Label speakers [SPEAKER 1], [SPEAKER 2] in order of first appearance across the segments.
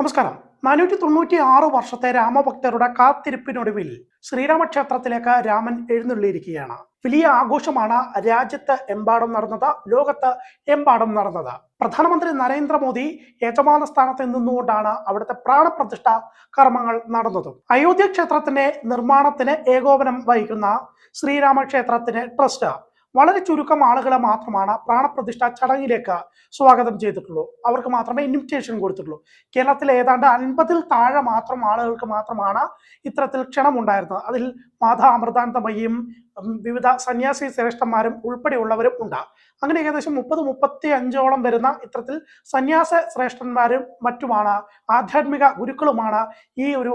[SPEAKER 1] നമസ്കാരം. നാനൂറ്റി തൊണ്ണൂറ്റി ആറ് വർഷത്തെ രാമഭക്തരുടെ കാത്തിരിപ്പിനൊടുവിൽ ശ്രീരാമക്ഷേത്രത്തിലേക്ക് രാമൻ എഴുന്നള്ളിയിരിക്കുകയാണ്. വലിയ ആഘോഷമാണ് രാജ്യത്ത് എമ്പാടും നടന്നത് ലോകത്ത് എമ്പാടും നടന്നത്. പ്രധാനമന്ത്രി നരേന്ദ്രമോദി യജമാന സ്ഥാനത്ത് നിന്നുകൊണ്ടാണ് അവിടുത്തെ പ്രാണപ്രതിഷ്ഠ കർമ്മങ്ങൾ നടന്നതും. അയോധ്യ ക്ഷേത്രത്തിന്റെ നിർമ്മാണത്തിന് ഏകോപനം വഹിക്കുന്ന ശ്രീരാമക്ഷേത്രത്തിന് ട്രസ്റ്റ് വളരെ ചുരുക്കം ആളുകളെ മാത്രമാണ് പ്രാണപ്രതിഷ്ഠ ചടങ്ങിലേക്ക് സ്വാഗതം ചെയ്തിട്ടുള്ളൂ. അവർക്ക് മാത്രമേ ഇൻവിറ്റേഷൻ കൊടുത്തിട്ടുള്ളൂ. കേരളത്തിലെ ഏതാണ്ട് അൻപതിൽ താഴെ മാത്രം ആളുകൾക്ക് മാത്രമാണ് ഇത്തരത്തിൽ ക്ഷണമുണ്ടായിരുന്നത്. അതിൽ മാതാ അമൃതാനന്ദമയ്യും വിവിധ സന്യാസി ശ്രേഷ്ഠന്മാരും ഉൾപ്പെടെയുള്ളവരും ഉണ്ട്. അങ്ങനെ ഏകദേശം മുപ്പത് മുപ്പത്തി അഞ്ചോളം വരുന്ന ഇത്തരത്തിൽ സന്യാസ ശ്രേഷ്ഠന്മാരും മറ്റുമാണ് ആധ്യാത്മിക ഗുരുക്കളുമാണ് ഈ ഒരു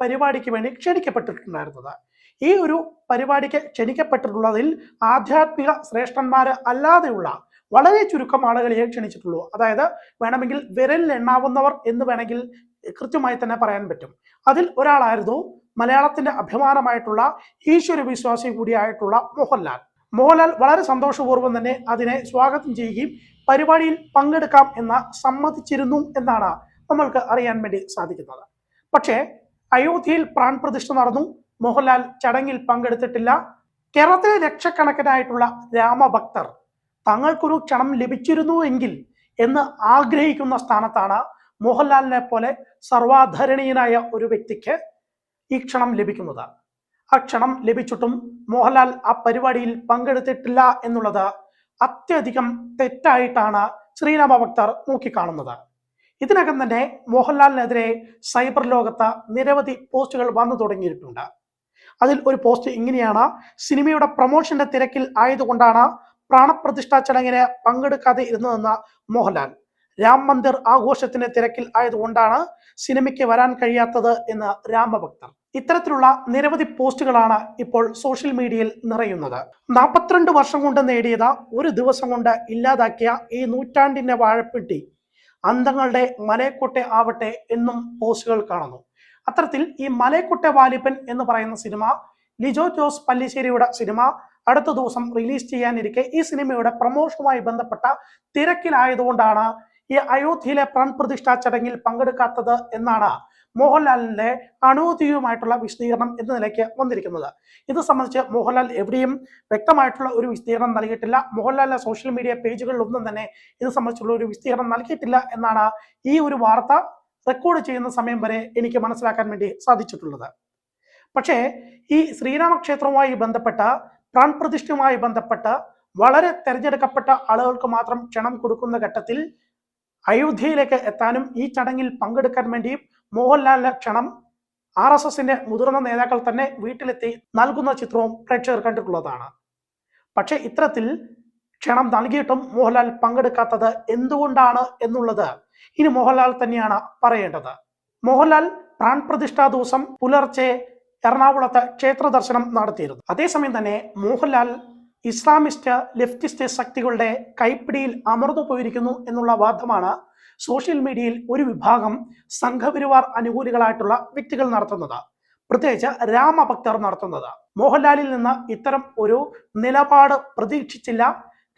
[SPEAKER 1] പരിപാടിക്ക് വേണ്ടി ക്ഷണിക്കപ്പെട്ടിട്ടുണ്ടായിരുന്നത്. ഈ ഒരു പരിപാടിക്ക് ക്ഷണിക്കപ്പെട്ടിട്ടുള്ളതിൽ ആധ്യാത്മിക ശ്രേഷ്ഠന്മാർ അല്ലാതെയുള്ള വളരെ ചുരുക്കം ആളുകളെ ക്ഷണിച്ചിട്ടുള്ളൂ. അതായത് വേണമെങ്കിൽ വിരലിൽ എണ്ണാവുന്നവർ എന്ന് വേണമെങ്കിൽ കൃത്യമായി തന്നെ പറയാൻ പറ്റും. അതിൽ ഒരാളായിരുന്നു മലയാളത്തിന്റെ അഭിമാനമായിട്ടുള്ള ഈശ്വര വിശ്വാസി കൂടിയായിട്ടുള്ള മോഹൻലാൽ. മോഹൻലാൽ വളരെ സന്തോഷപൂർവം തന്നെ അതിനെ സ്വാഗതം ചെയ്യുകയും പരിപാടിയിൽ പങ്കെടുക്കാം എന്ന് സമ്മതിച്ചിരുന്നു എന്നാണ് നമ്മൾക്ക് അറിയാൻ വേണ്ടി സാധിക്കുന്നത്. പക്ഷേ അയോധ്യയിൽ പ്രാൺപ്രതിഷ്ഠ നടന്നു. മോഹൻലാൽ ചടങ്ങിൽ പങ്കെടുത്തിട്ടില്ല. കേരളത്തിലെ ലക്ഷക്കണക്കിനായിട്ടുള്ള രാമഭക്തർ തങ്ങൾക്കൊരു ക്ഷണം ലഭിച്ചിരുന്നു എങ്കിൽ എന്ന് ആഗ്രഹിക്കുന്ന സ്ഥാനത്താണ് മോഹൻലാലിനെ പോലെ സർവാധരണീയനായ ഒരു വ്യക്തിക്ക് ഈ ക്ഷണം ലഭിക്കുന്നത്. ആ ക്ഷണം ലഭിച്ചിട്ടും മോഹൻലാൽ ആ പരിപാടിയിൽ പങ്കെടുത്തിട്ടില്ല എന്നുള്ളത് അത്യധികം തെറ്റായിട്ടാണ് ശ്രീരാമ ഭക്തർ നോക്കിക്കാണുന്നത്. ഇതിനകം തന്നെ മോഹൻലാലിനെതിരെ സൈബർ ലോകത്ത് നിരവധി പോസ്റ്റുകൾ വന്നു തുടങ്ങിയിട്ടുണ്ട്. അതിൽ ഒരു പോസ്റ്റ് ഇങ്ങനെയാണ്. സിനിമയുടെ പ്രൊമോഷന്റെ തിരക്കിൽ ആയതുകൊണ്ടാണ് പ്രാണപ്രതിഷ്ഠാ ചടങ്ങിന് പങ്കെടുക്കാതെ ഇരുന്നതെന്ന് മോഹൻലാൽ. രാം മന്ദിർ ആഘോഷത്തിന്റെ തിരക്കിൽ ആയതുകൊണ്ടാണ് സിനിമയ്ക്ക് വരാൻ കഴിയാത്തത് എന്ന് രാമഭക്തർ. ഇത്തരത്തിലുള്ള നിരവധി പോസ്റ്റുകളാണ് ഇപ്പോൾ സോഷ്യൽ മീഡിയയിൽ നിറയുന്നത്. നാൽപ്പത്തിരണ്ട് വർഷം കൊണ്ട് നേടിയത് ഒരു ദിവസം കൊണ്ട് ഇല്ലാതാക്കിയ ഈ നൂറ്റാണ്ടിന്റെ വാഴപ്പെട്ടി അന്തങ്ങളുടെ മലയക്കൊട്ടെ ആവട്ടെ എന്നും പോസ്റ്റുകൾ കാണുന്നു. അത്തരത്തിൽ ഈ മലയക്കുട്ടെ വാലിപ്പൻ എന്ന് പറയുന്ന സിനിമ ലിജോ ജോസ് പല്ലിശ്ശേരിയുടെ സിനിമ അടുത്ത ദിവസം റിലീസ് ചെയ്യാനിരിക്കെ ഈ സിനിമയുടെ പ്രമോഷനുമായി ബന്ധപ്പെട്ട തിരക്കിലായതുകൊണ്ടാണ് ഈ അയോധ്യയിലെ പ്രാൺപ്രതിഷ്ഠാ ചടങ്ങിൽ പങ്കെടുക്കാത്തത് എന്നാണ് മോഹൻലാലിന്റെ അനൂദ്യവുമായിട്ടുള്ള വിശദീകരണം എന്ന നിലയ്ക്ക് വന്നിരിക്കുന്നത്. ഇത് സംബന്ധിച്ച് മോഹൻലാൽ എവിടെയും വ്യക്തമായിട്ടുള്ള ഒരു വിശദീകരണം നൽകിയിട്ടില്ല. മോഹൻലാലിന്റെ സോഷ്യൽ മീഡിയ പേജുകളിലൊന്നും തന്നെ ഇത് സംബന്ധിച്ചുള്ള ഒരു വിശദീകരണം നൽകിയിട്ടില്ല എന്നാണ് ഈ ഒരു വാർത്ത റെക്കോർഡ് ചെയ്യുന്ന സമയം വരെ എനിക്ക് മനസ്സിലാക്കാൻ വേണ്ടി സാധിച്ചിട്ടുള്ളത്. പക്ഷേ ഈ ശ്രീരാമക്ഷേത്രവുമായി ബന്ധപ്പെട്ട പ്രാൺപ്രതിഷ്ഠയുമായി ബന്ധപ്പെട്ട വളരെ തെരഞ്ഞെടുക്കപ്പെട്ട ആളുകൾക്ക് മാത്രം ക്ഷണം കൊടുക്കുന്ന ഘട്ടത്തിൽ അയോധ്യയിലേക്ക് എത്താനും ഈ ചടങ്ങിൽ പങ്കെടുക്കാൻ വേണ്ടിയും മോഹൻലാലിന്റെ ക്ഷണം ആർ എസ് എസിന്റെ മുതിർന്ന നേതാക്കൾ തന്നെ വീട്ടിലെത്തി നൽകുന്ന ചിത്രവും പ്രേക്ഷകർ കണ്ടിട്ടുള്ളതാണ്. പക്ഷേ ഇത്തരത്തിൽ ക്ഷണം നൽകിയിട്ടും മോഹൻലാൽ പങ്കെടുക്കാത്തത് എന്തുകൊണ്ടാണ് എന്നുള്ളത് ഇനി മോഹൻലാൽ തന്നെയാണ് പറയേണ്ടത്. മോഹൻലാൽ പ്രാൺപ്രതിഷ്ഠാ ദിവസം പുലർച്ചെ എറണാകുളത്ത് ക്ഷേത്ര ദർശനം നടത്തിയിരുന്നു. അതേസമയം തന്നെ മോഹൻലാൽ ഇസ്ലാമിസ്റ്റ് ലെഫ്റ്റിസ്റ്റ് ശക്തികളുടെ കൈപ്പിടിയിൽ അമർന്നു പോയിരിക്കുന്നു എന്നുള്ള വാദമാണ് സോഷ്യൽ മീഡിയയിൽ ഒരു വിഭാഗം സംഘപരിവാർ അനുകൂലികളായിട്ടുള്ള വ്യക്തികൾ നടത്തുന്നത്. പ്രത്യേകിച്ച് രാമഭക്തർ നടത്തുന്നത്. മോഹൻലാലിൽ നിന്ന് ഇത്തരം ഒരു നിലപാട് പ്രതീക്ഷിച്ചില്ല.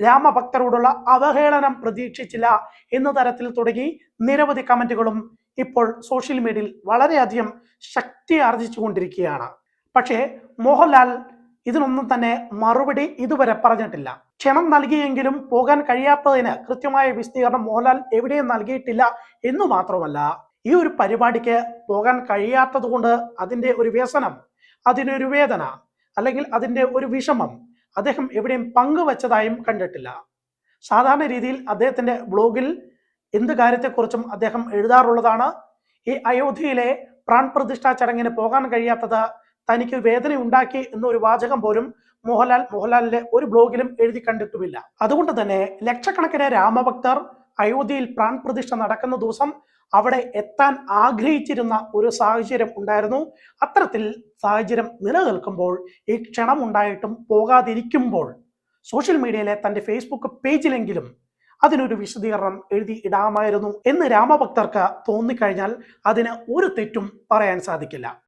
[SPEAKER 1] രാമഭക്തരോടുള്ള അവഹേളനം പ്രതീക്ഷിച്ചില്ല എന്ന തരത്തിൽ തുടങ്ങി നിരവധി കമന്റുകളും ഇപ്പോൾ സോഷ്യൽ മീഡിയയിൽ വളരെയധികം ശക്തി ആർജിച്ചുകൊണ്ടിരിക്കുകയാണ്. പക്ഷേ മോഹൻലാൽ ഇതിനൊന്നും തന്നെ മറുപടി ഇതുവരെ പറഞ്ഞിട്ടില്ല. ക്ഷണം നൽകിയെങ്കിലും പോകാൻ കഴിയാത്തതിന് കൃത്യമായ വിശദീകരണം മോഹൻലാൽ എവിടെയും നൽകിയിട്ടില്ല എന്ന് മാത്രമല്ല ഈ ഒരു പരിപാടിക്ക് പോകാൻ കഴിയാത്തത് കൊണ്ട് അതിന്റെ ഒരു വ്യസനം അതിനൊരു വേദന അല്ലെങ്കിൽ അതിന്റെ ഒരു വിഷമം അദ്ദേഹം എവിടെയും പങ്കുവച്ചതായും കണ്ടിട്ടില്ല. സാധാരണ രീതിയിൽ അദ്ദേഹത്തിന്റെ ബ്ലോഗിൽ എന്ത് കാര്യത്തെക്കുറിച്ചും അദ്ദേഹം എഴുതാറുള്ളതാണ്. ഈ അയോധ്യയിലെ പ്രാൺപ്രതിഷ്ഠാ ചടങ്ങിന് പോകാൻ കഴിയാത്തത് തനിക്ക് വേദന ഉണ്ടാക്കി എന്നൊരു വാചകം പോലും മോഹൻലാൽ മോഹൻലാലിന്റെ ഒരു ബ്ലോഗിലും എഴുതി കണ്ടിട്ടുമില്ല. അതുകൊണ്ട് തന്നെ ലക്ഷക്കണക്കിന് രാമഭക്തർ അയോധ്യയിൽ പ്രാൺപ്രതിഷ്ഠ നടക്കുന്ന ദിവസം അവിടെ എത്താൻ ആഗ്രഹിച്ചിരുന്ന ഒരു സാഹചര്യം ഉണ്ടായിരുന്നു. അത്തരത്തിൽ സാഹചര്യം നിലനിൽക്കുമ്പോൾ ഈ ക്ഷണം ഉണ്ടായിട്ടും പോകാതിരിക്കുമ്പോൾ സോഷ്യൽ മീഡിയയിലെ തന്റെ ഫേസ്ബുക്ക് പേജിലെങ്കിലും അതിനൊരു വിശദീകരണം എഴുതി ഇടാമായിരുന്നു എന്ന് രാമഭക്തർക്ക് തോന്നിക്കഴിഞ്ഞാൽ അതിന് ഒരു തെറ്റും പറയാൻ സാധിക്കില്ല.